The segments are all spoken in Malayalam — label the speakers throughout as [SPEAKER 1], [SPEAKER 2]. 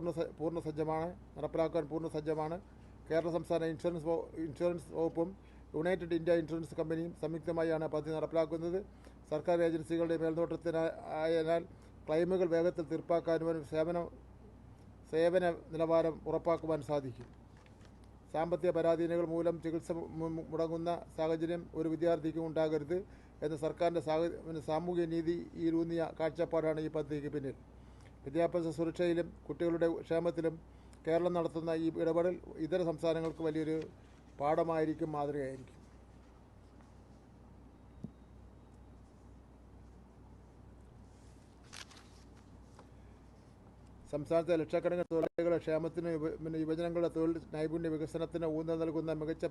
[SPEAKER 1] പൂർണ പൂർണ സജ്ജമാണ് നടപ്പിലാക്കാൻ പൂർണ സജ്ജമാണ് കേരള സംസ്ഥാന ഇൻഷുറൻസ് ഇൻഷുറൻസ് വകുപ്പും യുണൈറ്റഡ് ഇന്ത്യ ഇൻഷുറൻസ് കമ്പനിയും സംയുക്തമായാണ് പദ്ധതി നടപ്പിലാക്കുന്നത്. സർക്കാർ ഏജൻസികളുടെ മേൽനോട്ടത്തിനായതിനാൽ ക്ലെയിമുകൾ വേഗത്തിൽ തീർപ്പാക്കാനും സേവന സേവന നിലവാരം ഉറപ്പാക്കുവാൻ സാധിക്കും. സാമ്പത്തിക പരാധീനകൾ മൂലം ചികിത്സ മുടങ്ങുന്ന സാഹചര്യം ഒരു വിദ്യാർത്ഥിക്കും ഉണ്ടാകരുത് എന്ന സർക്കാരിന്റെ സാഹ- നീതി ഈ കാഴ്ചപ്പാടാണ് ഈ പദ്ധതിക്ക് പിന്നിൽ. വിദ്യാഭ്യാസ സുരക്ഷയിലും കുട്ടികളുടെ ക്ഷേമത്തിലും കേരളം നടത്തുന്ന ഈ ഇടപെടൽ ഇതര സംസ്ഥാനങ്ങൾക്ക് വലിയൊരു പാഠമായിരിക്കും മാതൃകയായിരിക്കും. സംസ്ഥാനത്തെ ലക്ഷക്കണക്കിന് തൊഴിലാളികളുടെ ക്ഷേമത്തിന് പിന്നെ യുവജനങ്ങളുടെ തൊഴിൽ നൈപുണ്യ വികസനത്തിന് ഊന്നൽ നൽകുന്ന മികച്ച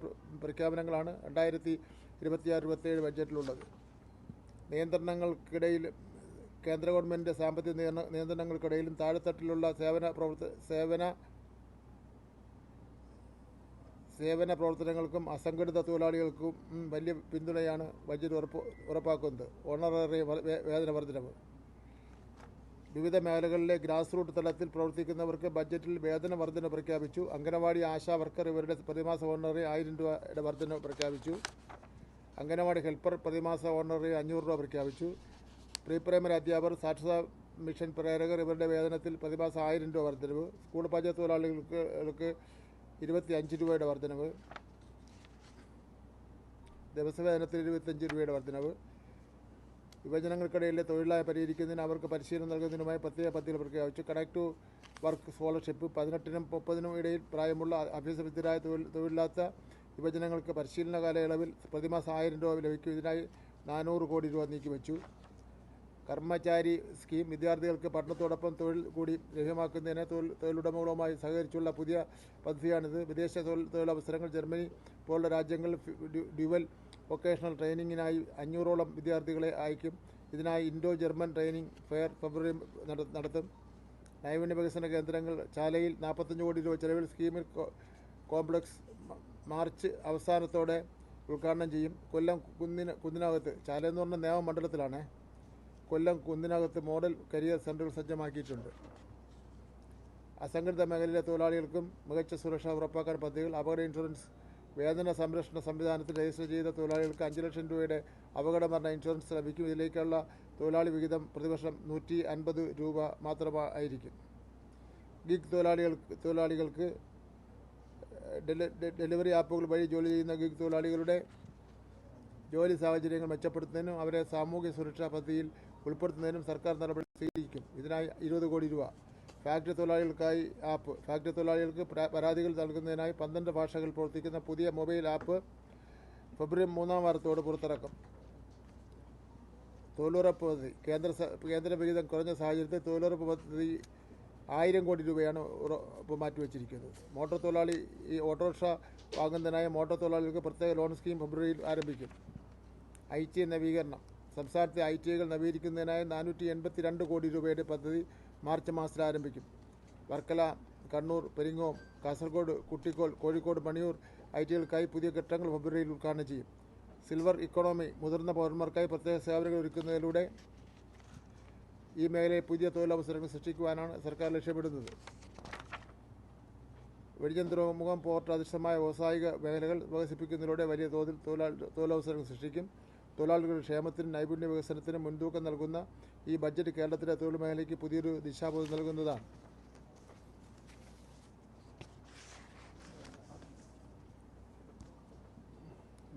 [SPEAKER 1] പ്രഖ്യാപനങ്ങളാണ് രണ്ടായിരത്തി ഇരുപത്തിയാറ് ഇരുപത്തിയേഴ് ബഡ്ജറ്റിലുള്ളത്. നിയന്ത്രണങ്ങൾക്കിടയിൽ കേന്ദ്ര ഗവൺമെന്റ് സാമ്പത്തിക നിയന്ത്രണ നിയന്ത്രണങ്ങൾക്കിടയിലും താഴെത്തട്ടിലുള്ള സേവന പ്രവർത്ത സേവന സേവന പ്രവർത്തനങ്ങൾക്കും അസംഘടിത തൊഴിലാളികൾക്കും വലിയ പിന്തുണയാണ് ബജറ്റ് ഉറപ്പ് ഉറപ്പാക്കുന്നത്. ഓണററി വേതന വർധനവ്. വിവിധ മേഖലകളിലെ ഗ്രാസ് റൂട്ട് തലത്തിൽ പ്രവർത്തിക്കുന്നവർക്ക് ബജറ്റിൽ വേതന വർധന പ്രഖ്യാപിച്ചു. അംഗനവാടി ആശാ വർക്കർ ഇവരുടെ പ്രതിമാസ ഓണറി ആയിരം രൂപയുടെ വർധന പ്രഖ്യാപിച്ചു. അംഗനവാടി ഹെൽപ്പർ പ്രതിമാസ ഓണറി അഞ്ഞൂറ് രൂപ പ്രഖ്യാപിച്ചു. പ്രീ പ്രൈമറി അധ്യാപകർ സാക്ഷരതാ മിഷൻ പ്രേരകർ ഇവരുടെ വേതനത്തിൽ പ്രതിമാസം ആയിരം രൂപ വർധനവ്. സ്കൂൾ പഞ്ചായത്ത് തൊഴിലാളികൾക്ക് ൾക്ക് ഇരുപത്തി അഞ്ച് രൂപയുടെ വർധനവ്. ദിവസവേതനത്തിൽ ഇരുപത്തഞ്ച് രൂപയുടെ വർധനവ്. യുവജനങ്ങൾക്കിടയിലെ തൊഴിലായി പരിഹരിക്കുന്നതിന് അവർക്ക് പരിശീലനം നൽകുന്നതിനുമായി പ്രത്യേക പദ്ധതികൾ പ്രഖ്യാപിച്ചു. കണക്ട് ടു വർക്ക് സ്കോളർഷിപ്പ് പതിനെട്ടിനും മുപ്പതിനും ഇടയിൽ പ്രായമുള്ള അഭ്യസവിദ്യരായ തൊഴിൽ തൊഴിലില്ലാത്ത യുവജനങ്ങൾക്ക് പരിശീലന കാലയളവിൽ പ്രതിമാസം ആയിരം രൂപ ലഭിക്കും. ഇതിനായി നാനൂറ് കോടി രൂപ നീക്കിവെച്ചു. കർമ്മചാരി സ്കീം വിദ്യാർത്ഥികൾക്ക് പഠനത്തോടൊപ്പം തൊഴിൽ കൂടി ലഭ്യമാക്കുന്നതിന് തൊഴിൽ തൊഴിലുടമകളുമായി സഹകരിച്ചുള്ള പുതിയ പദ്ധതിയാണിത്. വിദേശ തൊഴിൽ തൊഴിലവസരങ്ങൾ ജർമ്മനി പോലുള്ള രാജ്യങ്ങളിൽ ഡ്യുവൽ വൊക്കേഷണൽ ട്രെയിനിങ്ങിനായി അഞ്ഞൂറോളം വിദ്യാർത്ഥികളെ അയക്കും. ഇതിനായി Indo German training fair February നട- നടത്തും. നൈപുണ്യ വികസന കേന്ദ്രങ്ങൾ ചാലയിൽ നാൽപ്പത്തഞ്ച് കോടി രൂപ ചെലവിൽ സ്കീമിൽ കോംപ്ലക്സ് മാർച്ച് അവസാനത്തോടെ ഉദ്ഘാടനം ചെയ്യും. കൊല്ലം കുന്നിന് കുന്നിനകത്ത്. ചാല എന്ന് പറഞ്ഞ നിയമമണ്ഡലത്തിലാണ് കൊല്ലം കുന്നിനകത്ത് മോഡൽ കരിയർ സെന്ററുകൾ സജ്ജമാക്കിയിട്ടുണ്ട്. അസംഘടിത മേഖലയിലെ തൊഴിലാളികൾക്കും മികച്ച സുരക്ഷ ഉറപ്പാക്കാൻ പദ്ധതികൾ അപകട ഇൻഷുറൻസ് വേതന സംരക്ഷണ സംവിധാനത്തിൽ രജിസ്റ്റർ ചെയ്ത തൊഴിലാളികൾക്ക് അഞ്ച് ലക്ഷം രൂപയുടെ അപകട മരണ ഇൻഷുറൻസ് ലഭിക്കും. ഇതിലേക്കുള്ള തൊഴിലാളി വിഹിതം പ്രതിവർഷം നൂറ്റി അൻപത് രൂപ മാത്രമായിരിക്കും. ഗിഗ് തൊഴിലാളികൾക്ക് തൊഴിലാളികൾക്ക് ഡെലിവറി ആപ്പുകൾ വഴി ജോലി ചെയ്യുന്ന ഗിഗ് തൊഴിലാളികളുടെ ജോലി സാഹചര്യങ്ങൾ മെച്ചപ്പെടുത്തുന്നതിനും അവരെ സാമൂഹ്യ സുരക്ഷാ പദ്ധതിയിൽ ഉൾപ്പെടുത്തുന്നതിനും സർക്കാർ നടപടി സ്വീകരിക്കും. ഇതിനായി ഇരുപത് കോടി രൂപ. ഫാക്ടറി തൊഴിലാളികൾക്കായി ആപ്പ്. ഫാക്ടറി തൊഴിലാളികൾക്ക് പരാതികൾ നൽകുന്നതിനായി പന്ത്രണ്ട് ഭാഷകൾ പ്രവർത്തിക്കുന്ന പുതിയ മൊബൈൽ ആപ്പ് ഫെബ്രുവരി മൂന്നാം വാരത്തോട് പുറത്തിറക്കും. തൊഴിലുറപ്പ് പദ്ധതി. കേന്ദ്ര കേന്ദ്ര വിഹിതം കുറഞ്ഞ സാഹചര്യത്തിൽ തൊഴിലുറപ്പ് പദ്ധതി ആയിരം കോടി രൂപയാണ് ഉറപ്പ് മാറ്റിവെച്ചിരിക്കുന്നത് മോട്ടോർ തൊഴിലാളി ഈ ഓട്ടോറിക്ഷ വാങ്ങുന്നതിനായി മോട്ടോർ തൊഴിലാളികൾക്ക് പ്രത്യേക ലോൺ സ്കീം ഫെബ്രുവരിയിൽ ആരംഭിക്കും. ഐ ടി നവീകരണം. സംസ്ഥാനത്തെ ഐ ടി ഐകൾ നവീകരിക്കുന്നതിനായി നാനൂറ്റി എൺപത്തി രണ്ട് കോടി രൂപയുടെ പദ്ധതി മാർച്ച് മാസത്തിൽ ആരംഭിക്കും. വർക്കല കണ്ണൂർ പെരിങ്ങോം കാസർഗോഡ് കുട്ടിക്കോൾ കോഴിക്കോട് മണിയൂർ ഐ ടി ഐകൾക്കായി പുതിയ കെട്ടിടങ്ങൾ ഫെബ്രുവരിയിൽ ഉദ്ഘാടനം ചെയ്യും. സിൽവർ ഇക്കോണമി മുതിർന്ന പൗരന്മാർക്കായി പ്രത്യേക സേവനങ്ങൾ ഒരുക്കുന്നതിലൂടെ ഈ മേഖലയിൽ പുതിയ തൊഴിലവസരങ്ങൾ സൃഷ്ടിക്കുവാനാണ് സർക്കാർ ലക്ഷ്യമിടുന്നത്. വെടിഞ്ഞം തുറമുഖം പോർട്ട് അധിഷ്ഠമായ വ്യാവസായിക മേഖലകൾ വികസിപ്പിക്കുന്നതിലൂടെ വലിയ തോതിൽ തൊഴിലവസരങ്ങൾ സൃഷ്ടിക്കും. തൊഴിലാളികളുടെ ക്ഷേമത്തിനും നൈപുണ്യ വികസനത്തിനും മുൻതൂക്കം നൽകുന്ന ഈ ബജറ്റ് കേരളത്തിലെ തൊഴിൽ മേഖലയ്ക്ക് പുതിയൊരു ദിശാബോധം നൽകുന്നതാണ്.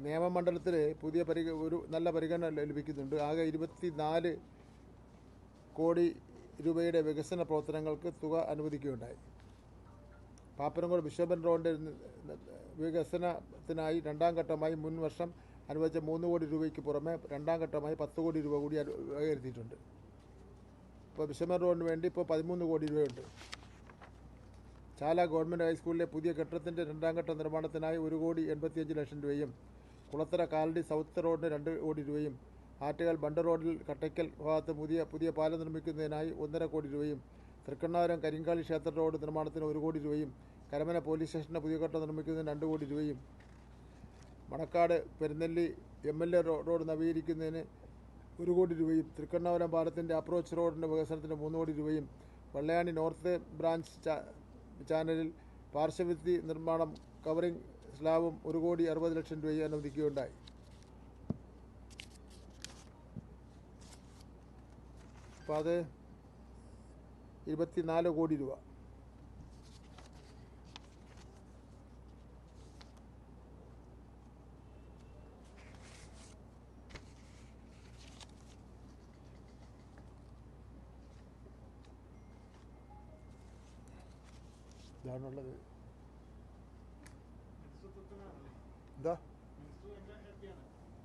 [SPEAKER 1] നിയമമണ്ഡലത്തിൽ പുതിയ പരിഗ ഒരു നല്ല പരിഗണന ലഭിക്കുന്നുണ്ട്. ആകെ ഇരുപത്തി നാല് കോടി രൂപയുടെ വികസന പ്രവർത്തനങ്ങൾക്ക് തുക അനുവദിക്കുകയുണ്ടായി. പാപ്പനംകോട് ബിഷപ്പൻ റോഡിന്റെ വികസനത്തിനായി രണ്ടാം ഘട്ടമായി മുൻ വർഷം അനുവദിച്ച മൂന്ന് കോടി രൂപയ്ക്ക് പുറമെ രണ്ടാം ഘട്ടമായി പത്ത് കോടി രൂപ കൂടി വകയിരുത്തിയിട്ടുണ്ട് ഇപ്പോൾ ബിഷപ്പൻ റോഡിന് വേണ്ടി ഇപ്പോൾ പതിമൂന്ന് കോടി രൂപയുണ്ട്. ചാല ഗവൺമെന്റ് ഹൈസ്കൂളിലെ പുതിയ കെട്ടിടത്തിന്റെ രണ്ടാം ഘട്ട നിർമ്മാണത്തിനായി ഒരു കോടി എൺപത്തിയഞ്ച് ലക്ഷം രൂപയും കുളത്തര കാലടി സൗത്ത് റോഡിന് രണ്ട് കോടി രൂപയും ആറ്റുകാൽ ബണ്ട് റോഡിൽ കട്ടയ്ക്കൽ ഭാഗത്ത് പുതിയ പുതിയ പാലം നിർമ്മിക്കുന്നതിനായി ഒന്നര കോടി രൂപയും തൃക്കണ്ണാപുരം കരിങ്കാളി ക്ഷേത്ര റോഡ് നിർമ്മാണത്തിന് ഒരു കോടി രൂപയും കരമന പോലീസ് സ്റ്റേഷന്റെ പുതിയ ഘട്ടം നിർമ്മിക്കുന്നതിന് രണ്ട് കോടി രൂപയും Manakkad Perunnelli M L A road നവീകരിക്കുന്നതിന് ഒരു കോടി രൂപയും തൃക്കണ്ണാപുരം പാലത്തിന്റെ അപ്രോച്ച് റോഡിന്റെ വികസനത്തിന് മൂന്ന് കോടി രൂപയും വെള്ളയാണി നോർത്ത് ബ്രാഞ്ച് ചാനലിൽ പാർശ്വഭിത്തി നിർമ്മാണം കവറിംഗ് സ്ലാബും ഒരു കോടി അറുപത് ലക്ഷം രൂപയും അനുവദിക്കുകയുണ്ടായി. അപ്പോൾ അത് ഇരുപത്തിനാല് കോടി രൂപ. ഇതാണുള്ളത് എന്താ?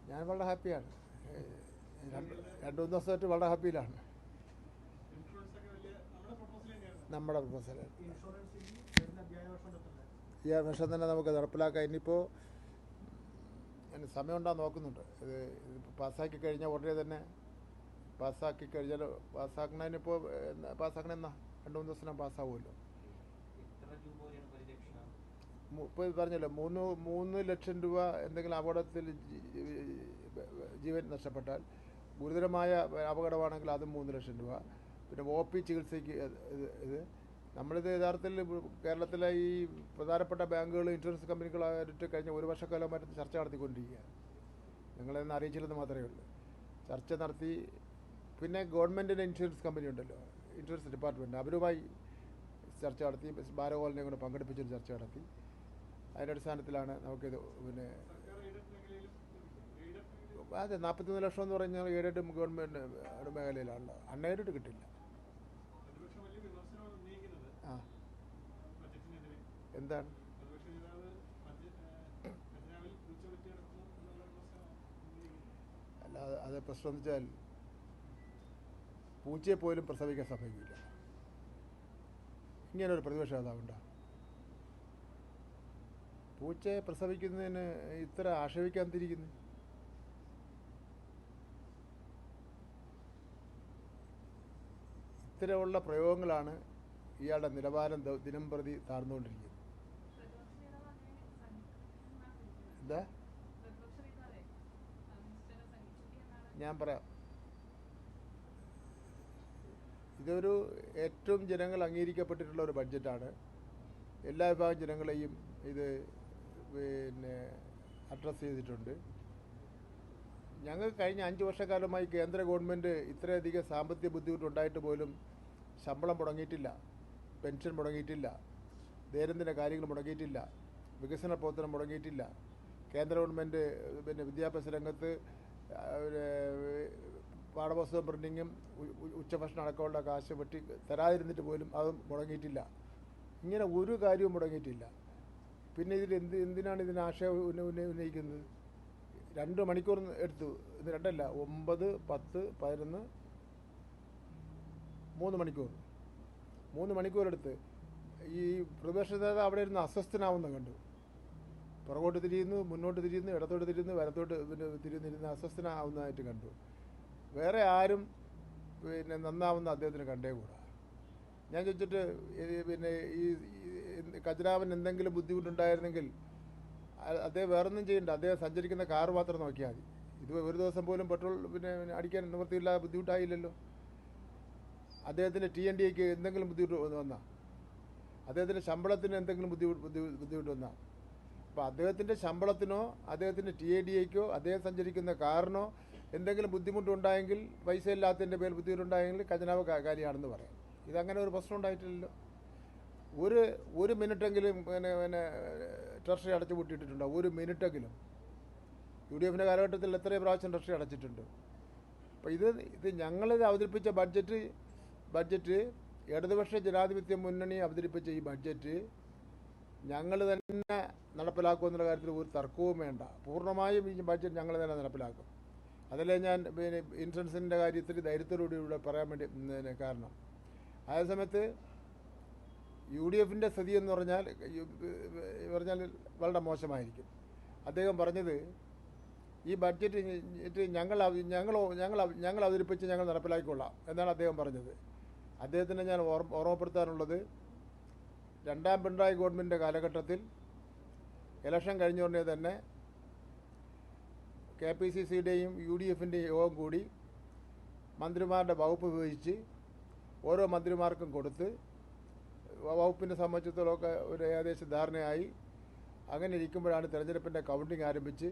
[SPEAKER 1] ഞാൻ വളരെ ഹാപ്പിയാണ്. രണ്ടു മൂന്ന് ദിവസമായിട്ട് വളരെ ഹാപ്പിയിലാണ്. നമ്മുടെ പ്രൊഫസർ ഈ വർഷം തന്നെ നമുക്ക് നടപ്പിലാക്കാം. ഇനിയിപ്പോൾ അതിന് സമയമുണ്ടാകാൻ നോക്കുന്നുണ്ട്. ഇത് ഇതിപ്പോൾ പാസ്സാക്കി കഴിഞ്ഞാൽ ഉടനെ തന്നെ പാസ്സാക്കി കഴിഞ്ഞാൽ പാസ്സാക്കണതിനിപ്പോൾ പാസ്സാക്കണമെന്നാ രണ്ട് മൂന്ന് ദിവസം പാസ്സാവുമല്ലോ. ഇപ്പോൾ പറഞ്ഞല്ലോ മൂന്ന് മൂന്ന് ലക്ഷം രൂപ എന്തെങ്കിലും അപകടത്തിൽ ജീവൻ നഷ്ടപ്പെട്ടാൽ ഗുരുതരമായ അപകടമാണെങ്കിൽ അതും മൂന്ന് ലക്ഷം രൂപ. പിന്നെ ഒ പി ചികിത്സയ്ക്ക് ഇത് നമ്മളിത് യഥാർത്ഥത്തിൽ കേരളത്തിലെ ഈ പ്രധാനപ്പെട്ട ബാങ്കുകൾ ഇൻഷുറൻസ് കമ്പനികളായിട്ട് കഴിഞ്ഞ ഒരു വർഷക്കാലമായിട്ട് ചർച്ച നടത്തിക്കൊണ്ടിരിക്കുകയാണ്. നിങ്ങളെന്ന് അറിയിച്ചില്ലെന്ന് മാത്രമേ ഉള്ളൂ. ചർച്ച നടത്തി പിന്നെ ഗവൺമെന്റിന്റെ ഇൻഷുറൻസ് കമ്പനി ഉണ്ടല്ലോ ഇൻഷുറൻസ് ഡിപ്പാർട്ട്മെന്റ് അവരുമായി ചർച്ച നടത്തി ബാലകോളിനെ കൊണ്ട് പങ്കെടുപ്പിച്ചൊരു ചർച്ച നടത്തി. അതിന്റെ അടിസ്ഥാനത്തിലാണ് നമുക്കിത് പിന്നെ അതെ നാൽപ്പത്തിമൂന്ന് ലക്ഷം എന്ന് പറഞ്ഞാൽ എയ്ഡഡ് ഗവൺമെന്റ് മേഖലയിലാണ്. അൺഎയ്ഡഡ് കിട്ടില്ല. ആ. എന്താണ്? അല്ല അത് പ്രശ്നം എന്ന് വെച്ചാൽ പൂച്ചയെ പോലും പ്രസവിക്കാൻ സമ്മതിക്കില്ല. ഇങ്ങനൊരു പ്രതിപക്ഷ നേതാവുണ്ടോ. പൂച്ചയെ പ്രസവിക്കുന്നതിന് ഇത്ര ആക്ഷേപിക്കാൻ തിരിക്കുന്നു? ഇത്തരമുള്ള പ്രയോഗങ്ങളാണ് ഇയാളുടെ നിലവാരം ദിനം പ്രതി താഴ്ന്നുകൊണ്ടിരിക്കുന്നത് എന്താ? ഞാൻ പറയാം. ഇതൊരു ഏറ്റവും ജനങ്ങൾ അംഗീകരിക്കപ്പെട്ടിട്ടുള്ള ഒരു ബഡ്ജറ്റാണ്. എല്ലാ വിഭാഗം ജനങ്ങളെയും ഇത് പിന്നെ അഡ്രസ്സ് ചെയ്തിട്ടുണ്ട്. ഞങ്ങൾ കഴിഞ്ഞ അഞ്ച് വർഷക്കാലമായി കേന്ദ്ര ഗവൺമെന്റ് ഇത്രയധികം സാമ്പത്തിക ബുദ്ധിമുട്ടുണ്ടായിട്ട് പോലും ശമ്പളം മുടങ്ങിയിട്ടില്ല പെൻഷൻ മുടങ്ങിയിട്ടില്ല ദൈനംദിന കാര്യങ്ങൾ മുടങ്ങിയിട്ടില്ല വികസന പ്രവർത്തനം മുടങ്ങിയിട്ടില്ല. കേന്ദ്ര ഗവൺമെന്റ് പിന്നെ വിദ്യാഭ്യാസ രംഗത്ത് പാഠപുസ്തകം പ്രിന്റിങ്ങും ഉച്ചഭക്ഷണം അടക്കമുള്ള കാശ് വെട്ടി തരാതിരുന്നിട്ട് പോലും അത് മുടങ്ങിയിട്ടില്ല. ഇങ്ങനെ ഒരു കാര്യവും മുടങ്ങിയിട്ടില്ല. പിന്നെ ഇതിൽ എന്ത് എന്തിനാണ് ഇതിന് ആശയം ഉന്ന- ഉന്ന- ഉന്നയിക്കുന്നത്? രണ്ട് മണിക്കൂർ എടുത്തു. ഇത് രണ്ടല്ല ഒമ്പത് പത്ത് പതിനൊന്ന് മൂന്ന് മണിക്കൂർ. മൂന്ന് മണിക്കൂർ എടുത്ത്. ഈ പ്രതിപക്ഷ നേതാവ് അവിടെ ഇരുന്ന് അസ്വസ്ഥനാവുന്ന കണ്ടു. പുറകോട്ട് തിരിയുന്നു മുന്നോട്ട് തിരിയുന്നു ഇടത്തോട്ട് തിരിയുന്നു വലത്തോട്ട് പിന്നെ തിരിയുന്നിരുന്ന് അസ്വസ്ഥനാവുന്നതായിട്ട് കണ്ടു. വേറെ ആരും പിന്നെ നന്നാവുന്ന അദ്ദേഹത്തിന് കണ്ടേ കൂടാ. ഞാൻ ചോദിച്ചിട്ട് പിന്നെ ഈ ഖജനാവിന് എന്തെങ്കിലും ബുദ്ധിമുട്ടുണ്ടായിരുന്നെങ്കിൽ അദ്ദേഹം വേറൊന്നും ചെയ്യണ്ട. അദ്ദേഹം സഞ്ചരിക്കുന്ന കാർ മാത്രം നോക്കിയാൽ മതി. ഇത് ഒരു ദിവസം പോലും പെട്രോൾ പിന്നെ അടിക്കാൻ നിവൃത്തിയില്ലാതെ ബുദ്ധിമുട്ടായില്ലല്ലോ. അദ്ദേഹത്തിന്റെ ടി എൻ ഡി എക്ക് എന്തെങ്കിലും ബുദ്ധിമുട്ട് വന്നാൽ അദ്ദേഹത്തിന്റെ ശമ്പളത്തിന് എന്തെങ്കിലും ബുദ്ധിമുട്ട് ബുദ്ധി- ബുദ്ധിമുട്ട് വന്നാൽ അപ്പോൾ അദ്ദേഹത്തിന്റെ ശമ്പളത്തിനോ അദ്ദേഹത്തിന്റെ ടി എ ഡി എക്കോ അദ്ദേഹം സഞ്ചരിക്കുന്ന കാറിനോ എന്തെങ്കിലും ബുദ്ധിമുട്ടുണ്ടായെങ്കിൽ പൈസ ഇല്ലാത്തതിന്റെ പേരിൽ ബുദ്ധിമുട്ടുണ്ടായെങ്കിൽ ഖജനാവ് കാര്യമാണെന്ന് പറയാം. ഇതങ്ങനെ ഒരു പ്രശ്നം ഉണ്ടായിട്ടില്ലല്ലോ. ഒരു ഒരു മിനിറ്റെങ്കിലും പിന്നെ പിന്നെ ട്രഷറി അടച്ചു പൂട്ടിയിട്ടുണ്ടോ ഒരു മിനിറ്റെങ്കിലും. യു ഡി എഫിന്റെ കാലഘട്ടത്തിൽ എത്രയും പ്രാവശ്യം ട്രഷറി അടച്ചിട്ടുണ്ട്. അപ്പോൾ ഇത് ഇത് ഞങ്ങളിത് അവതരിപ്പിച്ച ബഡ്ജറ്റ് ബഡ്ജറ്റ് ഇടതുപക്ഷ ജനാധിപത്യ മുന്നണി അവതരിപ്പിച്ച ഈ ബഡ്ജറ്റ് ഞങ്ങൾ തന്നെ നടപ്പിലാക്കുമെന്നുള്ള കാര്യത്തിൽ ഒരു തർക്കവും വേണ്ട. പൂർണമായും ഈ ബഡ്ജറ്റ് ഞങ്ങൾ തന്നെ നടപ്പിലാക്കും. അതല്ലേ ഞാൻ പിന്നെ ഇൻഷുറൻസിന്റെ കാര്യത്തിൽ ധൈര്യത്തോടുകൂടി ഇവിടെ പറയാൻ വേണ്ടി കാരണം. അതേ സമയത്ത് യു ഡി എഫിന്റെ സ്ഥിതി എന്ന് പറഞ്ഞാൽ പറഞ്ഞാൽ വളരെ മോശമായിരിക്കും. അദ്ദേഹം പറഞ്ഞത് ഈ ബഡ്ജറ്റ് ഞങ്ങൾ ഞങ്ങൾ ഞങ്ങൾ ഞങ്ങൾ അവതരിപ്പിച്ച് ഞങ്ങൾ നടപ്പിലാക്കിക്കൊള്ളാം എന്നാണ് അദ്ദേഹം പറഞ്ഞത്. അദ്ദേഹത്തിന് ഞാൻ ഓർമ്മ ഓർമ്മപ്പെടുത്താനുള്ളത് രണ്ടാം പിണറായി ഗവൺമെന്റിന്റെ കാലഘട്ടത്തിൽ ഇലക്ഷൻ കഴിഞ്ഞ ഉടനെ തന്നെ കെ പി സി സിയുടെയും യു ഡി എഫിന്റെയും യോഗം കൂടി മന്ത്രിമാരുടെ വകുപ്പ് വിഭജിച്ച് ഓരോ മന്ത്രിമാർക്കും കൊടുത്ത് വകുപ്പിനെ സംബന്ധിച്ചിടത്തോളമൊക്കെ ഒരു ഏകദേശ ധാരണയായി. അങ്ങനെ ഇരിക്കുമ്പോഴാണ് തെരഞ്ഞെടുപ്പിന്റെ കൗണ്ടിങ് ആരംഭിച്ച്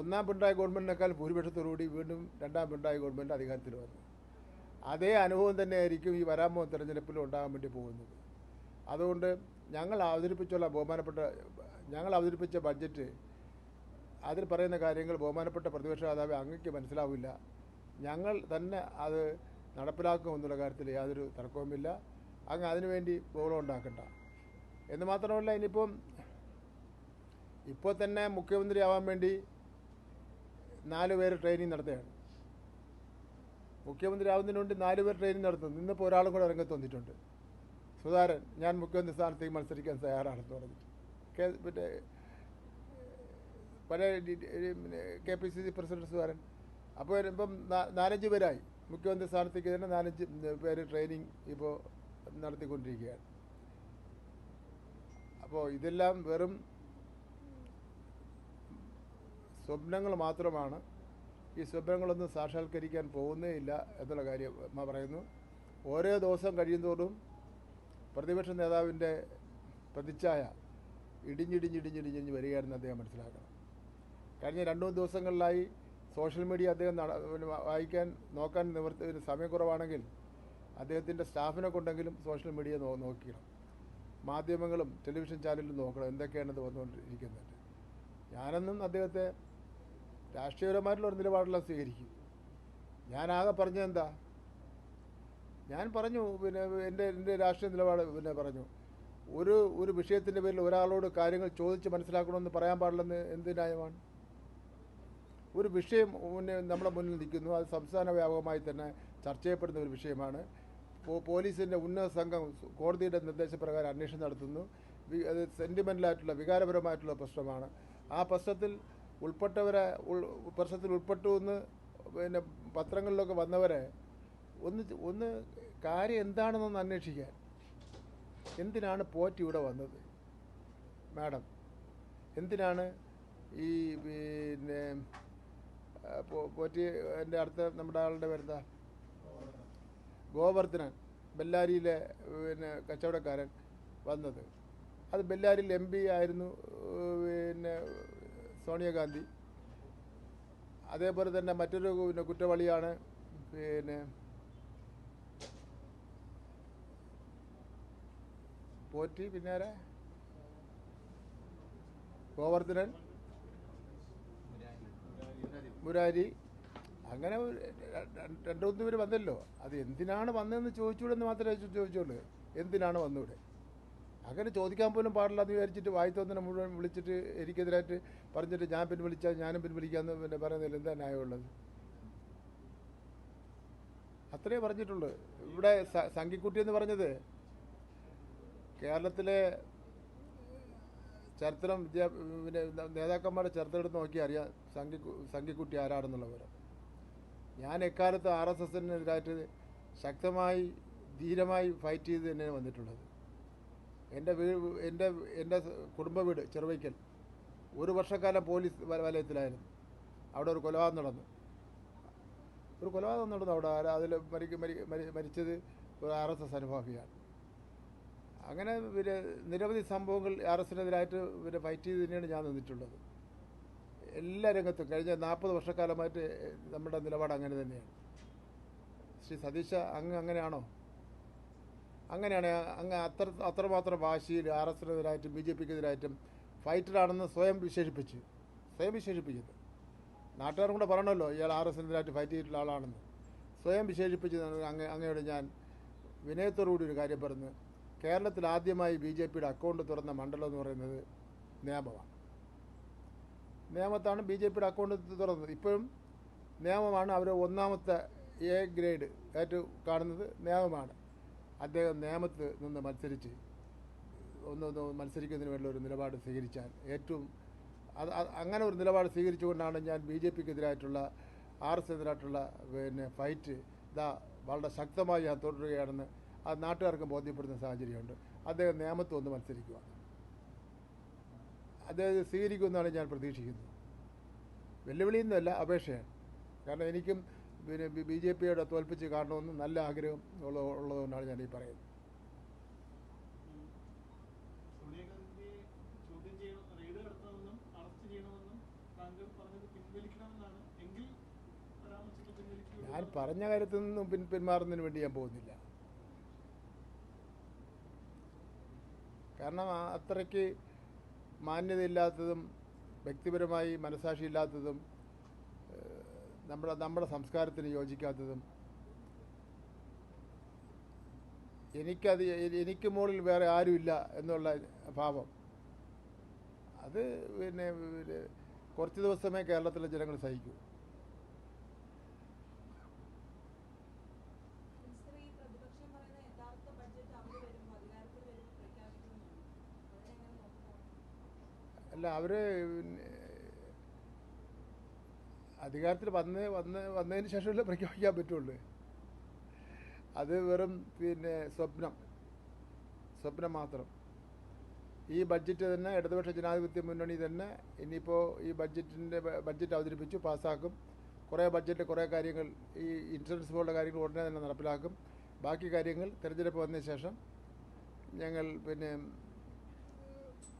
[SPEAKER 1] ഒന്നാം പിണറായി ഗവൺമെന്റിനേക്കാൾ ഭൂരിപക്ഷത്തോടുകൂടി വീണ്ടും രണ്ടാം പിണറായി ഗവൺമെന്റ് അധികാരത്തിൽ വന്നു. അതേ അനുഭവം തന്നെയായിരിക്കും ഈ വരാൻ പോകുന്ന തെരഞ്ഞെടുപ്പിൽ ഉണ്ടാകാൻ വേണ്ടി പോകുന്നത്. അതുകൊണ്ട് ഞങ്ങൾ അവതരിപ്പിച്ചുള്ള ബഹുമാനപ്പെട്ട ഞങ്ങൾ അവതരിപ്പിച്ച ബഡ്ജറ്റ് അതിൽ പറയുന്ന കാര്യങ്ങൾ ബഹുമാനപ്പെട്ട പ്രതിപക്ഷ നേതാവ് അങ്ങക്ക് മനസ്സിലാവില്ല. ഞങ്ങൾ തന്നെ അത് നടപ്പിലാക്കുമെന്നുള്ള കാര്യത്തിൽ യാതൊരു തർക്കവുമില്ല. അങ്ങ് അതിനുവേണ്ടി ബഹളം ഉണ്ടാക്കണ്ട. എന്ന് മാത്രമല്ല ഇനിയിപ്പം ഇപ്പോൾ തന്നെ മുഖ്യമന്ത്രി ആവാൻ വേണ്ടി നാല് പേര് ട്രെയിനിങ് നടത്തുകയാണ്. മുഖ്യമന്ത്രി ആവുന്നതിന് വേണ്ടി നാല് പേർ ട്രെയിനിങ് നടത്തുന്നു. ഇന്നിപ്പോൾ ഒരാളും കൂടെ രംഗത്ത് വന്നിട്ടുണ്ട്. സുധാരൻ ഞാൻ മുഖ്യമന്ത്രി സ്ഥാനത്തേക്ക് മത്സരിക്കാൻ തയ്യാറാണെന്ന് പറഞ്ഞിട്ട്. കെ മറ്റേ പഴയ K P C C president Sudharan അപ്പോൾ ഇപ്പം നാലഞ്ച് പേരായി. മുഖ്യമന്ത്രി സ്ഥാനത്തേക്ക് തന്നെ നാലഞ്ച് പേര് ട്രെയിനിങ് ഇപ്പോൾ നടത്തിക്കൊണ്ടിരിക്കുകയാണ്. അപ്പോൾ ഇതെല്ലാം വെറും സ്വപ്നങ്ങൾ മാത്രമാണ്. ഈ സ്വപ്നങ്ങളൊന്നും സാക്ഷാത്കരിക്കാൻ പോകുന്നേ ഇല്ല എന്നുള്ള കാര്യം പറയുന്നു. ഓരോ ദിവസം കഴിയുന്തോറും പ്രതിപക്ഷ നേതാവിന്റെ പ്രതിച്ഛായ ഇടിഞ്ഞിടിഞ്ഞിടിഞ്ഞിടിഞ്ഞിടിഞ്ഞ് വരികയാണെന്ന് അദ്ദേഹം മനസ്സിലാക്കണം. കഴിഞ്ഞ രണ്ടു മൂന്ന് ദിവസങ്ങളിലായി സോഷ്യൽ മീഡിയ അദ്ദേഹം വായിക്കാൻ നോക്കാൻ നിവർത്തി സമയക്കുറവാണെങ്കിൽ അദ്ദേഹത്തിന്റെ സ്റ്റാഫിനെ കൊണ്ടെങ്കിലും സോഷ്യൽ മീഡിയ നോ നോക്കിക്കണം മാധ്യമങ്ങളും ടെലിവിഷൻ ചാനലിലും നോക്കണം എന്തൊക്കെയാണ് ഇത് വന്നുകൊണ്ടിരിക്കുന്നത്. ഞാനെന്നും അദ്ദേഹത്തെ രാഷ്ട്രീയപരമായിട്ടുള്ള ഒരു നിലപാടെല്ലാം സ്വീകരിക്കും. ഞാനാകെ പറഞ്ഞതെന്താ ഞാൻ പറഞ്ഞു പിന്നെ എന്റെ എന്റെ രാഷ്ട്രീയ നിലപാട് പിന്നെ പറഞ്ഞു. ഒരു ഒരു വിഷയത്തിന്റെ പേരിൽ ഒരാളോട് കാര്യങ്ങൾ ചോദിച്ച് മനസ്സിലാക്കണമെന്ന് പറയാൻ പാടില്ലെന്ന് എന്ത് ന്യായമാണ്? ഒരു വിഷയം നമ്മുടെ മുന്നിൽ നിൽക്കുന്നു. അത് സംസ്ഥാന വ്യാപകമായി തന്നെ ചർച്ച ചെയ്യപ്പെടുന്ന ഒരു വിഷയമാണ്. പോലീസിന്റെ ഉന്നത സംഘം കോടതിയുടെ നിർദ്ദേശപ്രകാരം അന്വേഷണം നടത്തുന്നു. അത് സെന്റിമെന്റലായിട്ടുള്ള വികാരപരമായിട്ടുള്ള പ്രശ്നമാണ്. ആ പ്രശ്നത്തിൽ ഉൾപ്പെട്ടവരെ ഉൾ പ്രശ്നത്തിൽ ഉൾപ്പെട്ടു എന്ന് പിന്നെ പത്രങ്ങളിലൊക്കെ വന്നവരെ ഒന്ന് ഒന്ന് കാര്യം എന്താണെന്നൊന്ന് അന്വേഷിക്കാൻ. എന്തിനാണ് പോറ്റ് ഇവിടെ വന്നത് മാഡം? എന്തിനാണ് ഈ പിന്നെ പോറ്റി എന്റെ അടുത്ത നമ്മുടെ ആളുടെ പേരെന്താ ഗോവർദ്ധനൻ ബെല്ലാരിയിലെ പിന്നെ കച്ചവടക്കാരൻ വന്നത്. അത് ബെല്ലാരിയിൽ എം പി ആയിരുന്നു പിന്നെ സോണിയാഗാന്ധി. അതേപോലെ തന്നെ മറ്റൊരു പിന്നെ കുറ്റവാളിയാണ് പിന്നെ പോറ്റി പിന്നെ ആരാ? ഗോവർദ്ധനൻ. മുരാരി അങ്ങനെ രണ്ടു മൂന്ന് പേര് വന്നല്ലോ. അത് എന്തിനാണ് വന്നതെന്ന് ചോദിച്ചൂടെന്ന് മാത്രമേ ചോദിച്ചുള്ളൂ. എന്തിനാണ് വന്നൂടെ? അങ്ങനെ ചോദിക്കാൻ പോലും പാടില്ല എന്ന് വിചാരിച്ചിട്ട് വായിത്തോന്നിനെ മുഴുവൻ വിളിച്ചിട്ട് എനിക്കെതിരായിട്ട് പറഞ്ഞിട്ട് ഞാൻ പിൻവലിച്ചാൽ ഞാനും പിൻവലിക്കാമെന്ന് പിന്നെ പറയുന്നതിൽ എന്താ ന്യായമുള്ളത്? അത്രേ പറഞ്ഞിട്ടുള്ളൂ. ഇവിടെ സംഘിക്കുട്ടി എന്ന് പറഞ്ഞത് കേരളത്തിലെ ചരിത്രം വിദ്യാ പിന്നെ നേതാക്കന്മാരുടെ ചരിത്രം എടുത്ത് നോക്കി അറിയാം. സംഘി സംഘിക്കുട്ടി ആരാണെന്നുള്ള വിവരം ഞാൻ എക്കാലത്ത് ആർ എസ് എസിനെതിരായിട്ട് ശക്തമായി ധീരമായി ഫൈറ്റ് ചെയ്ത് തന്നെയാണ് വന്നിട്ടുള്ളത്. എന്റെ വീ എന്റെ എന്റെ കുടുംബ വീട് ചെറുവയ്ക്കൽ. ഒരു വർഷക്കാലം പോലീസ് വലയത്തിലായിരുന്നു. അവിടെ ഒരു കൊലപാതകം നടന്നു. ഒരു കൊലപാതകം നടന്നു അവിടെ. അതിൽ മരിക്ക മരി- മരി- മരിച്ചത് ഒരു ആർ എസ് എസ് അനുഭാവിയാണ്. അങ്ങനെ പിന്നെ നിരവധി സംഭവങ്ങൾ ആർ എസിനെതിരായിട്ട് പിന്നെ ഫൈറ്റ് ചെയ്ത് തന്നെയാണ് ഞാൻ നിന്നിട്ടുള്ളത്. എല്ലാ രംഗത്തും കഴിഞ്ഞ നാൽപ്പത് വർഷക്കാലമായിട്ട് നമ്മുടെ നിലപാട് അങ്ങനെ തന്നെയാണ്. ശ്രീ സതീശ അങ്ങ് അങ്ങനെയാണോ? അങ്ങനെയാണ് അങ്ങ് അത്ര അത്രമാത്രം വാശിയിൽ ആർ എസിനെതിരായിട്ടും ബി ജെ പിക്കെതിരായിട്ടും ഫൈറ്ററാണെന്ന് സ്വയം വിശേഷിപ്പിച്ച് സ്വയം വിശേഷിപ്പിച്ചത്. നാട്ടുകാരും കൂടെ പറയണമല്ലോ ഇയാൾ ആർ എസിനെതിരായിട്ട് ഫൈറ്റ് ചെയ്തിട്ടുള്ള ആളാണെന്ന്. സ്വയം വിശേഷിപ്പിച്ച് അങ്ങ് അങ്ങയോട് ഞാൻ വിനയത്തോടുകൂടി ഒരു കാര്യം പറഞ്ഞ് കേരളത്തിൽ ആദ്യമായി ബി ജെ പിയുടെ അക്കൗണ്ട് തുറന്ന മണ്ഡലം എന്ന് പറയുന്നത് നേമമാണ്. നേമത്താണ് ബി ജെ പിയുടെ അക്കൗണ്ട് തുറന്നത്. ഇപ്പോഴും നേമമാണ് അവർ ഒന്നാമത്തെ എ ഗ്രേഡ് ഏറ്റവും കാണുന്നത് നേമമാണ്. അദ്ദേഹം നേമത്ത് നിന്ന് മത്സരിച്ച് ഒന്ന് മത്സരിക്കുന്നതിന് വേണ്ടി ഒരു നിലപാട് സ്വീകരിച്ചാൽ ഏറ്റവും അത് അങ്ങനെ ഒരു നിലപാട് സ്വീകരിച്ചുകൊണ്ടാണ് ഞാൻ ബി ജെ പിക്കെതിരായിട്ടുള്ള ആർ എസ് എതിരായിട്ടുള്ള പിന്നെ ഫൈറ്റ് ഇതാ വളരെ ശക്തമായി ഞാൻ തുടരുകയാണെന്ന് അത് നാട്ടുകാർക്ക് ബോധ്യപ്പെടുന്ന സാഹചര്യമുണ്ട്. അദ്ദേഹം നേമത്ത് വന്ന് മത്സരിക്കുക അദ്ദേഹം സ്വീകരിക്കുമെന്നാണ് ഞാൻ പ്രതീക്ഷിക്കുന്നത് വെല്ലുവിളിയൊന്നുമല്ല അപേക്ഷയാണ്. കാരണം എനിക്കും പിന്നെ ബി ജെ പിയുടെ തോൽപ്പിച്ച് കാണണമെന്ന് നല്ല ആഗ്രഹം ഉള്ള ഉള്ളതുകൊണ്ടാണ് ഞാൻ ഈ പറയുന്നത്. ഞാൻ പറഞ്ഞ കാര്യത്തിൽ നിന്നും പിൻ പിന്മാറുന്നതിന് വേണ്ടി ഞാൻ പോകുന്നില്ല. കാരണം അത്രയ്ക്ക് മാന്യതയില്ലാത്തതും വ്യക്തിപരമായി മനസാക്ഷിയില്ലാത്തതും നമ്മുടെ നമ്മുടെ സംസ്കാരത്തിന് യോജിക്കാത്തതും. എനിക്കത് എനിക്ക് മുകളിൽ വേറെ ആരുമില്ല എന്നുള്ള ഭാവം. അത് പിന്നെ കുറച്ച് ദിവസമേ കേരളത്തിലെ ജനങ്ങൾ സഹിക്കൂ
[SPEAKER 2] മിനിസ്റ്റർ ഈ പ്രതിപക്ഷം പറയുന്ന യഥാർത്ഥ ബഡ്ജറ്റ് അവർ വരുമ്പോൾ അധികാരത്തിൽ വരുമ്പോൾ പ്രഖ്യാപിക്കുമെന്നാണ് അതിനെങ്ങനെ നോക്കുന്നു
[SPEAKER 1] അല്ല അവർ അധികാരത്തിൽ വന്ന് വന്ന് വന്നതിന് ശേഷമല്ലേ പ്രഖ്യാപിക്കാൻ പറ്റുള്ളൂ. അത് വെറും പിന്നെ സ്വപ്നം. സ്വപ്നം മാത്രം. ഈ ബഡ്ജറ്റ് തന്നെ ഇടതുപക്ഷ ജനാധിപത്യ മുന്നണി തന്നെ ഇനിയിപ്പോൾ ഈ ബഡ്ജറ്റിന്റെ ബഡ്ജറ്റ് അവതരിപ്പിച്ചു പാസ്സാക്കും. കുറേ ബഡ്ജറ്റ് കുറേ കാര്യങ്ങൾ ഈ ഇൻഷുറൻസ് പോലുള്ള കാര്യങ്ങൾ ഉടനെ തന്നെ നടപ്പിലാക്കും. ബാക്കി കാര്യങ്ങൾ തിരഞ്ഞെടുപ്പ് വന്നതിന് ശേഷം ഞങ്ങൾ പിന്നെ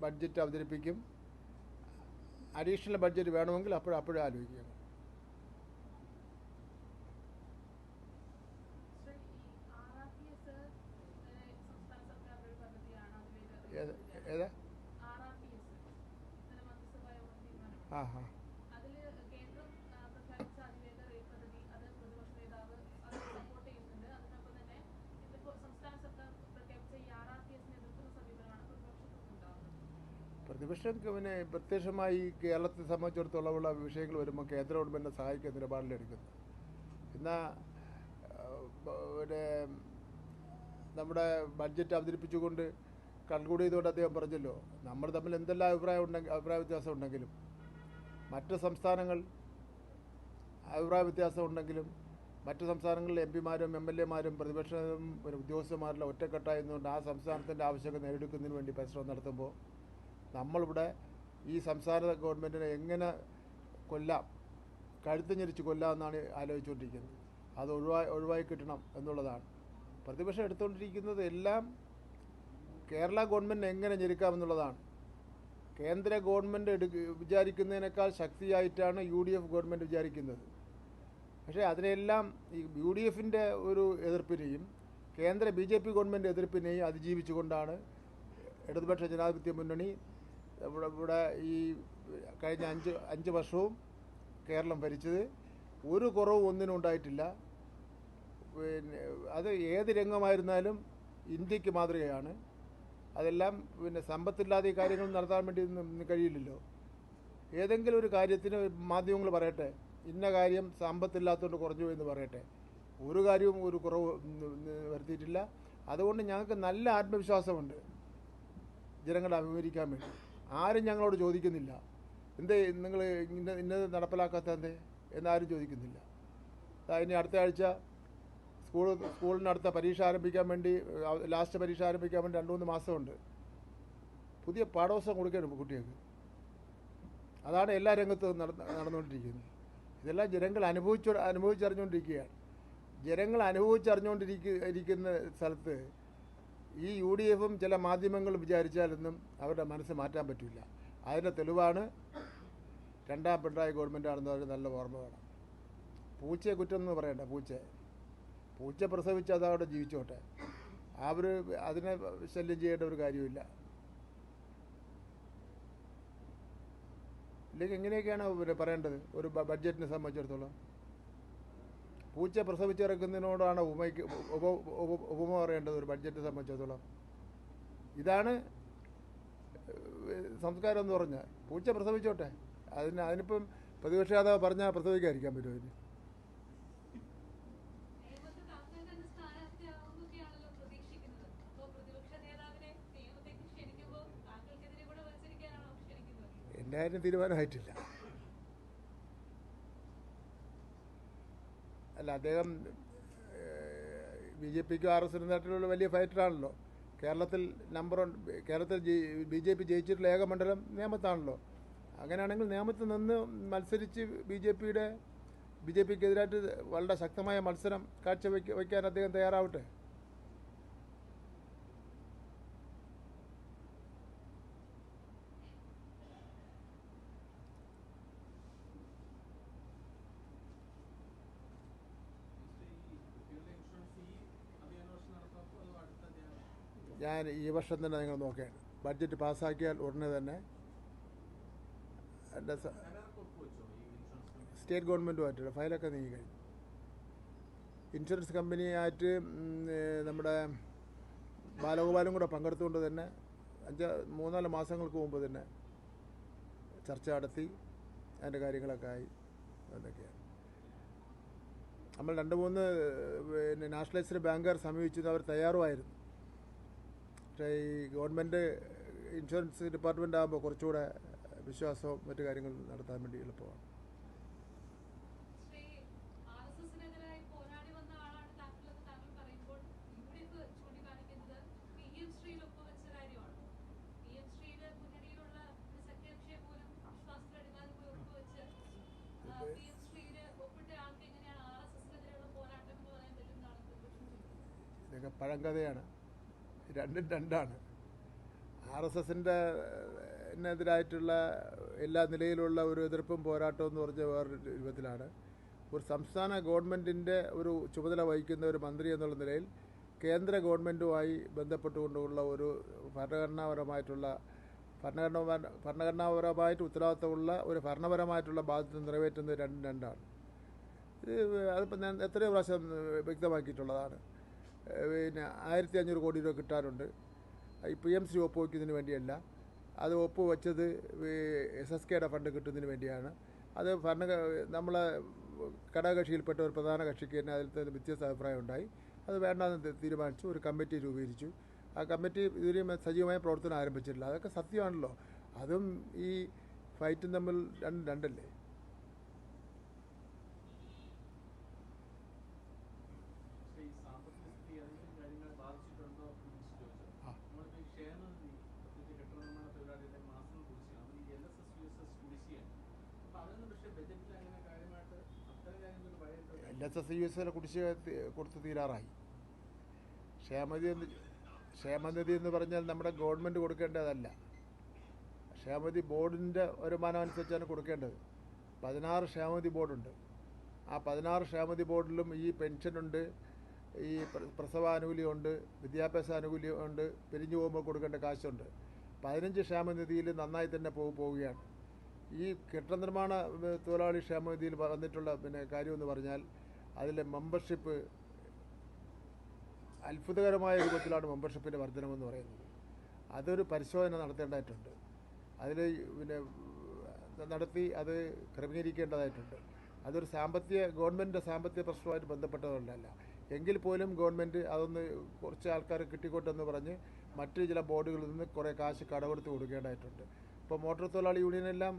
[SPEAKER 1] ബഡ്ജറ്റ് അവതരിപ്പിക്കും. അഡീഷണൽ ബഡ്ജറ്റ് വേണമെങ്കിൽ അപ്പോഴും അപ്പോഴും ആലോചിക്കാം.
[SPEAKER 3] ഏതാ ആ RRPS, ഏഹ്, സംസ്ഥാന സർക്കാരിന്റെ ഒരു പദ്ധതിയാണ്. അതിലേക്ക്
[SPEAKER 1] ഏത് ഏതാ
[SPEAKER 3] RRPS, ഇന്നലെ മന്ത്രിസഭാ യോഗം തീരുമാനം.
[SPEAKER 1] ആ ഹാ
[SPEAKER 3] അതിൽ കേന്ദ്രം ആ, പ്രഖ്യാപിച്ച അതിവേഗ റെയിൽ പദ്ധതി അത് പ്രതിപക്ഷ നേതാവ് അത് സപ്പോർട്ട് ചെയ്യുന്നുണ്ട് അതിനൊപ്പം തന്നെ ഇതിപ്പോ സംസ്ഥാന സർക്കാർ പ്രഖ്യാപിച്ച ഈ ആർ ആർ പി എസിനെ എതിർക്കുന്ന സമീപനമാണ്
[SPEAKER 1] പ്രതിപക്ഷം പിന്നെ പ്രത്യക്ഷമായി കേരളത്തെ സംബന്ധിച്ചിടത്തോളമുള്ള വിഷയങ്ങൾ വരുമ്പോൾ കേന്ദ്ര ഗവൺമെന്റിനെ സഹായിക്കുന്ന നിലപാടിലെടുക്കുന്നു എന്നാൽ പിന്നെ നമ്മുടെ ബഡ്ജറ്റ് അവതരിപ്പിച്ചുകൊണ്ട് കൺക്ലൂഡ് ചെയ്തുകൊണ്ട് അദ്ദേഹം പറഞ്ഞല്ലോ നമ്മൾ തമ്മിൽ എന്തെല്ലാം അഭിപ്രായം ഉണ്ടെങ്കിൽ അഭിപ്രായ വ്യത്യാസം ഉണ്ടെങ്കിലും മറ്റ് സംസ്ഥാനങ്ങൾ അഭിപ്രായ വ്യത്യാസം ഉണ്ടെങ്കിലും മറ്റ് സംസ്ഥാനങ്ങളിലെ എം പിമാരും എം എൽ എമാരും പ്രതിപക്ഷ പിന്നെ ഉദ്യോഗസ്ഥന്മാരെല്ലാം ഒറ്റക്കെട്ടായി നിന്നുകൊണ്ട് ആ സംസ്ഥാനത്തിന്റെ ആവശ്യങ്ങൾ നേടിയെടുക്കുന്നതിന് വേണ്ടി പരിശ്രമം നടത്തുമ്പോൾ നമ്മളിവിടെ ഈ സംസ്ഥാന ഗവൺമെന്റിനെ എങ്ങനെ കൊല്ലാം കഴുത്ത് ഞെരിച്ച് കൊല്ലാമെന്നാണ് ആലോചിച്ചുകൊണ്ടിരിക്കുന്നത്. അത് ഒഴിവായി ഒഴിവായി കിട്ടണം എന്നുള്ളതാണ്. പ്രതിപക്ഷം എടുത്തുകൊണ്ടിരിക്കുന്നത് എല്ലാം കേരള ഗവൺമെന്റ് എങ്ങനെ ഞെരുക്കാമെന്നുള്ളതാണ് കേന്ദ്ര ഗവൺമെന്റ് എടുക്ക വിചാരിക്കുന്നതിനേക്കാൾ ശക്തിയായിട്ടാണ് യു ഡി എഫ് ഗവൺമെന്റ് വിചാരിക്കുന്നത്. പക്ഷേ അതിനെല്ലാം ഈ യു ഡി എഫിന്റെ ഒരു എതിർപ്പിനെയും കേന്ദ്ര ബി ജെ പി ഗവൺമെന്റ് എതിർപ്പിനെയും അതിജീവിച്ചുകൊണ്ടാണ് ഇടതുപക്ഷ ജനാധിപത്യ മുന്നണി ഇവിടെ ഇവിടെ ഈ കഴിഞ്ഞ അഞ്ച് അഞ്ച് വർഷവും കേരളം ഭരിച്ചത് ഒരു കുറവും ഒന്നിനും ഉണ്ടായിട്ടില്ല. പിന്നെ അത് ഏത് രംഗമായിരുന്നാലും ഇന്ത്യയ്ക്ക് മാതൃകയാണ്. അതെല്ലാം പിന്നെ സമ്പത്തില്ലാതെ ഈ കാര്യങ്ങൾ നടത്താൻ വേണ്ടി കഴിയില്ലല്ലോ. ഏതെങ്കിലും ഒരു കാര്യത്തിന് മാധ്യമങ്ങൾ പറയട്ടെ ഇന്ന കാര്യം സമ്പത്തില്ലാത്തതുകൊണ്ട് കുറഞ്ഞു എന്ന് പറയട്ടെ. ഒരു കാര്യവും ഒരു കുറവ് വരുത്തിയിട്ടില്ല. അതുകൊണ്ട് ഞങ്ങൾക്ക് നല്ല ആത്മവിശ്വാസമുണ്ട് ജനങ്ങളെ അഭിമുഖീകരിക്കാൻ വേണ്ടി. ആരും ഞങ്ങളോട് ചോദിക്കുന്നില്ല. എന്തേ നിങ്ങൾ ഇന്ന ഇന്നത് നടപ്പിലാക്കാത്ത എന്തേ? എന്നാരും ചോദിക്കുന്നില്ല. ഇനി അടുത്ത ആഴ്ച സ്കൂൾ സ്കൂളിന് അടുത്ത പരീക്ഷ ആരംഭിക്കാൻ വേണ്ടി ലാസ്റ്റ് പരീക്ഷ ആരംഭിക്കാൻ വേണ്ടി രണ്ട് മൂന്ന് മാസമുണ്ട്. പുതിയ പാഠോത്സവം കൊടുക്കണം കുട്ടികൾക്ക്. അതാണ് എല്ലാ രംഗത്തും നടന്ന് നടന്നുകൊണ്ടിരിക്കുന്നത്. ഇതെല്ലാം ജനങ്ങൾ അനുഭവിച്ചു അനുഭവിച്ചറിഞ്ഞുകൊണ്ടിരിക്കുകയാണ്. ജനങ്ങൾ അനുഭവിച്ചറിഞ്ഞുകൊണ്ടിരിക്കുന്ന സ്ഥലത്ത് ഈ യു ഡി എഫും ചില മാധ്യമങ്ങളും വിചാരിച്ചാലൊന്നും അവരുടെ മനസ്സ് മാറ്റാൻ പറ്റില്ല അതിന്റെ തെളിവാണ് രണ്ടാം പിണറായി ഗവൺമെന്റാണെന്ന് അവർ നല്ല ഓർമ്മ വേണം. പൂച്ചയെ കുറ്റം എന്ന് പറയണ്ട പൂച്ച പൂച്ച പ്രസവിച്ച് അത് അവിടെ ജീവിച്ചോട്ടെ. അവർ അതിനെ ശല്യം ചെയ്യേണ്ട ഒരു കാര്യമില്ല. ഇല്ലെങ്കിൽ എങ്ങനെയൊക്കെയാണ് പറയേണ്ടത്? ഒരു ബഡ്ജറ്റിനെ സംബന്ധിച്ചിടത്തോളം. പൂച്ച പ്രസവിച്ചിറക്കുന്നതിനോടാണ് ഉപമയ്ക്ക് ഉപ ഉപ- ഉപമ പറയേണ്ടത് ഒരു ബഡ്ജറ്റ് സംബന്ധിച്ചിടത്തോളം. ഇതാണ് സംസ്കാരം എന്ന് പറഞ്ഞാൽ. പൂച്ച പ്രസവിച്ചോട്ടെ. അതിന് അതിനിപ്പം പ്രതിപക്ഷ നേതാവ് പറഞ്ഞാൽ പ്രസവിക്കാതിരിക്കാൻ പറ്റുമോ അതിന്
[SPEAKER 2] എല്ലാവരും തീരുമാനമായിട്ടില്ല സ്ഥാനാർത്ഥിയാവുന്നൊക്കെയാണല്ലോ പ്രതീക്ഷിക്കുന്നത് അപ്പോൾ പ്രതിപക്ഷ നേതാവിനെ നിയമത്തേക്ക് ക്ഷണിക്കുമ്പോൾ താങ്കൾക്കെതിരെ കൂടെ മത്സരിക്കാനാണോ ക്ഷണിക്കുന്നത്
[SPEAKER 1] എന്റെ കാര്യം തീരുമാനമായിട്ടില്ല അല്ല അദ്ദേഹം ബി ജെ പിക്കും ആർ എസ് നേട്ടത്തിലുള്ള വലിയ ഫൈറ്ററാണല്ലോ കേരളത്തിൽ നമ്പർ കേരളത്തിൽ ബി ജെ പി ജയിച്ചിട്ടുള്ള ഏക മണ്ഡലം നേമത്താണല്ലോ. അങ്ങനെയാണെങ്കിൽ നേമത്ത് നിന്ന് മത്സരിച്ച് ബി ജെ പിയുടെ ബി ജെ പിക്കെതിരായിട്ട് വളരെ ശക്തമായ മത്സരം കാഴ്ചവെക്ക വയ്ക്കാൻ അദ്ദേഹം തയ്യാറാവട്ടെ
[SPEAKER 4] കുട്ടികളുടെ ഇൻഷുറൻസ് ഈ അഭിയാന വർഷം നടത്താത്തോ അതോ അടുത്ത അധ്യയനം
[SPEAKER 1] ഞാൻ ഈ വർഷം തന്നെ നിങ്ങൾ നോക്കുകയാണ് ബഡ്ജറ്റ് പാസ്സാക്കിയാൽ ഉടനെ തന്നെ
[SPEAKER 4] എന്റെ
[SPEAKER 1] സ്റ്റേറ്റ് ഗവൺമെന്റുമായിട്ടുള്ള ഫയലൊക്കെ നീങ്ങി കഴിഞ്ഞു. ഇൻഷുറൻസ് കമ്പനിയായിട്ട് നമ്മുടെ ബാലഗോപാലും കൂടെ പങ്കെടുത്തുകൊണ്ട് തന്നെ അഞ്ച് മൂന്നാൽ മാസങ്ങൾക്ക് മുമ്പ് തന്നെ ചർച്ച നടത്തി അതിന്റെ കാര്യങ്ങളൊക്കെ ആയി എന്നൊക്കെയാണ്. നമ്മൾ രണ്ട് മൂന്ന് പിന്നെ നാഷണലൈസ്ഡ് ബാങ്കുകാർ സമീപിച്ചത് അവർ തയ്യാറുമായിരുന്നു. പക്ഷേ ഈ ഗവൺമെന്റ് ഇൻഷുറൻസ് ഡിപ്പാർട്ട്മെന്റ് ആകുമ്പോൾ കുറച്ചുകൂടെ വിശ്വാസവും മറ്റു കാര്യങ്ങളും നടത്താൻ വേണ്ടി എളുപ്പമാണ്. ഇതൊക്കെ പഴങ്കഥയാണ്. രണ്ടും രണ്ടാണ്. ആർ എസ് എസിന്റെ എതിരായിട്ടുള്ള എല്ലാ നിലയിലുള്ള ഒരു എതിർപ്പും പോരാട്ടവും എന്ന് പറഞ്ഞ വേറൊരു രൂപത്തിലാണ്. ഒരു സംസ്ഥാന ഗവൺമെന്റിന്റെ ഒരു ചുമതല വഹിക്കുന്ന ഒരു മന്ത്രി എന്നുള്ള നിലയിൽ കേന്ദ്ര ഗവൺമെന്റുമായി ബന്ധപ്പെട്ടുകൊണ്ടുള്ള ഒരു ഭരണഘടനാപരമായിട്ടുള്ള ഭരണഘടന ഭരണഘടനാപരമായിട്ട് ഉത്തരവാദിത്തമുള്ള ഒരു ഭരണപരമായിട്ടുള്ള ബാധ്യത നിറവേറ്റുന്നത് രണ്ടും രണ്ടാണ്. ഇത് അതിപ്പോൾ ഞാൻ എത്രയോ പ്രാവശ്യം വ്യക്തമാക്കിയിട്ടുള്ളതാണ്. പിന്നെ ആയിരത്തി അഞ്ഞൂറ് കോടി രൂപ കിട്ടാറുണ്ട് ഈ പി എം സി ഒപ്പ് വയ്ക്കുന്നതിന് വേണ്ടിയല്ല. അത് ഒപ്പ് വെച്ചത് എസ് എസ് കെയുടെ ഫണ്ട് കിട്ടുന്നതിന് വേണ്ടിയാണ്. അത് ഭരണ നമ്മളെ ഘടകകക്ഷിയിൽപ്പെട്ട ഒരു പ്രധാന കക്ഷിക്ക് തന്നെ അതിൽ തന്നെ വ്യത്യസ്ത അഭിപ്രായം ഉണ്ടായി അത് വേണ്ടെന്ന് തീരുമാനിച്ചു. ഒരു കമ്മിറ്റി രൂപീകരിച്ചു. ആ കമ്മിറ്റി ഇതിലും സജീവമായ പ്രവർത്തനം ആരംഭിച്ചിട്ടില്ല. അതൊക്കെ സത്യമാണല്ലോ. അതും ഈ ഫൈറ്റും തമ്മിൽ രണ്ട് രണ്ടല്ലേ
[SPEAKER 4] പക്ഷേ ഈ സാമ്പത്തിക സ്ഥിതി ഏതെങ്കിലും കാര്യങ്ങളെ ബാധിച്ചിട്ടുണ്ടോ എന്ന് ചോദിച്ചത്
[SPEAKER 1] ആ.
[SPEAKER 4] നമ്മളിപ്പോൾ ഈ ക്ഷേമനിധി പ്രത്യേകിച്ച് കെട്ടിട നിർമ്മാണ തൊഴിലാളികളുടെ മാസം കുടിശ്ശിക അത് ഈ L S S U S S കുടിശ്ശികയാണ് അപ്പോൾ അതൊന്നും പക്ഷേ ബജറ്റിൽ അങ്ങനെ കാര്യമായിട്ട് അത്തരം കാര്യങ്ങൾ
[SPEAKER 1] L S S U S കുടിശ്ശിക കൊടുത്ത് തീരാറായി. ക്ഷേമനിധി എന്ന് ക്ഷേമനിധി എന്ന് പറഞ്ഞാൽ നമ്മുടെ ഗവൺമെന്റ് കൊടുക്കേണ്ടതല്ല. ക്ഷേമനിധി ബോർഡിന്റെ വരുമാനം അനുസരിച്ചാണ് കൊടുക്കേണ്ടത്. പതിനാറ് ക്ഷേമനിധി ബോർഡുണ്ട്. ആ പതിനാറ് ക്ഷേമനിധി ബോർഡിലും ഈ പെൻഷനുണ്ട് ഈ പ്ര- പ്രസവാനുകൂല്യമുണ്ട് വിദ്യാഭ്യാസ ആനുകൂല്യമുണ്ട് പിരിഞ്ഞു പോകുമ്പോൾ കൊടുക്കേണ്ട കാശുണ്ട്. പതിനഞ്ച് ക്ഷേമനിധിയിൽ നന്നായി തന്നെ പോ പോവുകയാണ്. ഈ കെട്ടിട നിർമ്മാണ തൊഴിലാളി ക്ഷേമനിധിയിൽ വന്നിട്ടുള്ള പിന്നെ കാര്യമെന്ന് പറഞ്ഞാൽ അതിലെ മെമ്പർഷിപ്പ് അത്ഭുതകരമായ രൂപത്തിലാണ് മെമ്പർഷിപ്പിന്റെ വർധനമെന്ന് പറയുന്നത്. അതൊരു പരിശോധന നടത്തേണ്ടതായിട്ടുണ്ട്. അതിൽ പിന്നെ നടത്തി അത് ക്രമീകരിക്കേണ്ടതായിട്ടുണ്ട്. അതൊരു സാമ്പത്തിക ഗവൺമെന്റിന്റെ സാമ്പത്തിക പ്രശ്നമായിട്ട് ബന്ധപ്പെട്ടതല്ല. എങ്കിൽ പോലും ഗവൺമെന്റ് അതൊന്ന് കുറച്ച് ആൾക്കാർ കിട്ടിക്കോട്ടെന്ന് പറഞ്ഞ് മറ്റ് ചില ബോർഡുകളിൽ നിന്ന് കുറേ കാശ് കടമെടുത്ത് കൊടുക്കേണ്ടതായിട്ടുണ്ട്. ഇപ്പോൾ മോട്ടോർ തൊഴിലാളി യൂണിയനെല്ലാം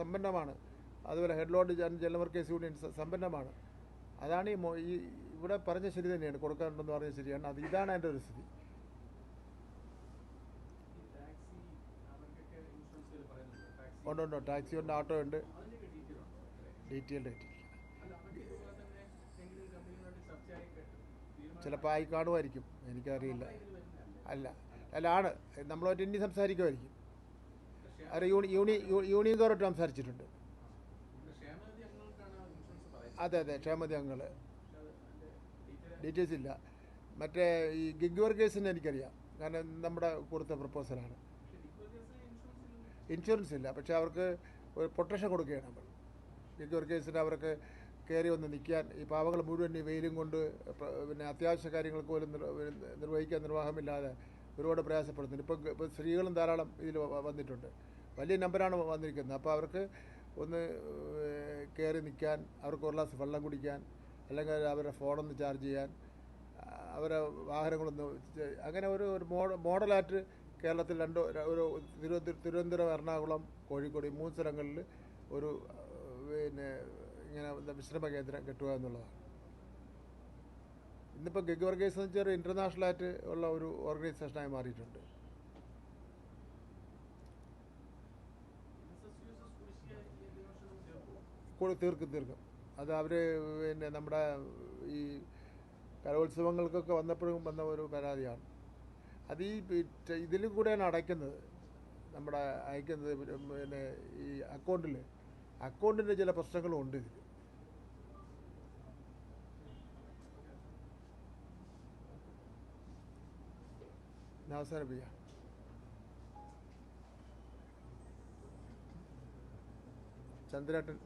[SPEAKER 1] സമ്പന്നമാണ്. അതുപോലെ ഹെഡ്ലോഡ് ജനറൽ വർക്കേഴ്സ് യൂണിയൻ സമ്പന്നമാണ്. അതാണ് ഈ മോ- ഈ ഇവിടെ പറഞ്ഞ ശരി തന്നെയാണ്. കൊടുക്കാനുണ്ടെന്ന് പറഞ്ഞ ശരിയാണ്. അത് ഇതാണ് എന്റെ ഒരു സ്ഥിതി.
[SPEAKER 4] ഉണ്ടോ ടാക്സി
[SPEAKER 1] ഉണ്ട് ഉണ്ട്. ടാക്സി ഉണ്ട് ഓട്ടോ ഉണ്ട്. ഡീറ്റെയിൽഡ്
[SPEAKER 4] തീരുമാനം
[SPEAKER 1] ചിലപ്പോൾ ആയി കാണുമായിരിക്കും. എനിക്കറിയില്ല. അല്ല അല്ല ആണ്. നമ്മളായിട്ട് ഇനി സംസാരിക്കുമായിരിക്കും. യൂണി യൂണി യൂണിയൻ യൂണിയൻകാരോട്ട് സംസാരിച്ചിട്ടുണ്ട്
[SPEAKER 4] ഇവിടെ ക്ഷേമനിധി അംഗങ്ങൾക്കാണ് ഇൻഷുറൻസ് പറയുന്നത്
[SPEAKER 1] അതെ അതെ ക്ഷേമതി അംഗങ്ങൾ ഡീറ്റെയിൽസ് ഇല്ല. മറ്റേ ഈ ഗിഗ് വർക്കേഴ്സിന് എനിക്കറിയാം. കാരണം നമ്മുടെ കൊടുത്ത പ്രപ്പോസലാണ്. ഇൻഷുറൻസ് ഇല്ല. പക്ഷെ അവർക്ക് ഒരു പ്രൊട്ടക്ഷൻ കൊടുക്കുകയാണ് നമ്മൾ. ഗിഗ് വർക്കേഴ്സിന് അവർക്ക് കയറി വന്ന് നിൽക്കാൻ ഈ പാവങ്ങൾ മുഴുവൻ ഈ വെയിലും കൊണ്ട് പിന്നെ അത്യാവശ്യ കാര്യങ്ങൾ പോലും നിർവഹിക്കാൻ നിർവാഹമില്ലാതെ ഒരുപാട് പ്രയാസപ്പെടുന്നുണ്ട്. ഇപ്പം ഇപ്പം സ്ത്രീകളും ധാരാളം ഇതിൽ വന്നിട്ടുണ്ട്. വലിയ നമ്പറാണ് വന്നിരിക്കുന്നത്. അപ്പോൾ അവർക്ക് ഒന്ന് കയറി നിൽക്കാൻ അവർക്ക് ഒരു ഗ്ലാസ് വെള്ളം കുടിക്കാൻ അല്ലെങ്കിൽ അവരുടെ ഫോണൊന്ന് ചാർജ് ചെയ്യാൻ അവരെ വാഹനങ്ങളൊന്ന് അങ്ങനെ ഒരു ഒരു മോഡ മോഡലായിട്ട് കേരളത്തിൽ രണ്ട് ഒരു തിരുവനന്തപുരം എറണാകുളം കോഴിക്കോട് ഈ മൂന്ന് സ്ഥലങ്ങളിൽ ഒരു പിന്നെ ഇങ്ങനെ വിശ്രമ കേന്ദ്രം കെട്ടുക എന്നുള്ളതാണ്. ഇന്നിപ്പോൾ ഗഗ് വർഗേഴ്സ് എന്ന് വെച്ചാൽ ഇന്റർനാഷണലായിട്ട് ഉള്ള ഒരു ഓർഗനൈസേഷനായി മാറിയിട്ടുണ്ട്
[SPEAKER 4] S S U S S കുടിശ്ശിക ഈ വർഷം ചേർക്കും
[SPEAKER 1] കൂടെ തീർക്കും തീർക്കും. അത് അവർ പിന്നെ നമ്മുടെ ഈ കലോത്സവങ്ങൾക്കൊക്കെ വന്നപ്പോഴും വന്ന ഒരു പരാതിയാണ്. അത് ഈ ഇതിലും കൂടെയാണ് അടയ്ക്കുന്നത്. നമ്മുടെ അയക്കുന്നത് പിന്നെ ഈ അക്കൗണ്ടിൽ അക്കൗണ്ടിന്റെ ചില പ്രശ്നങ്ങളും ഉണ്ട് ഇതിൽ ചന്ദ്രേട്ടൻ.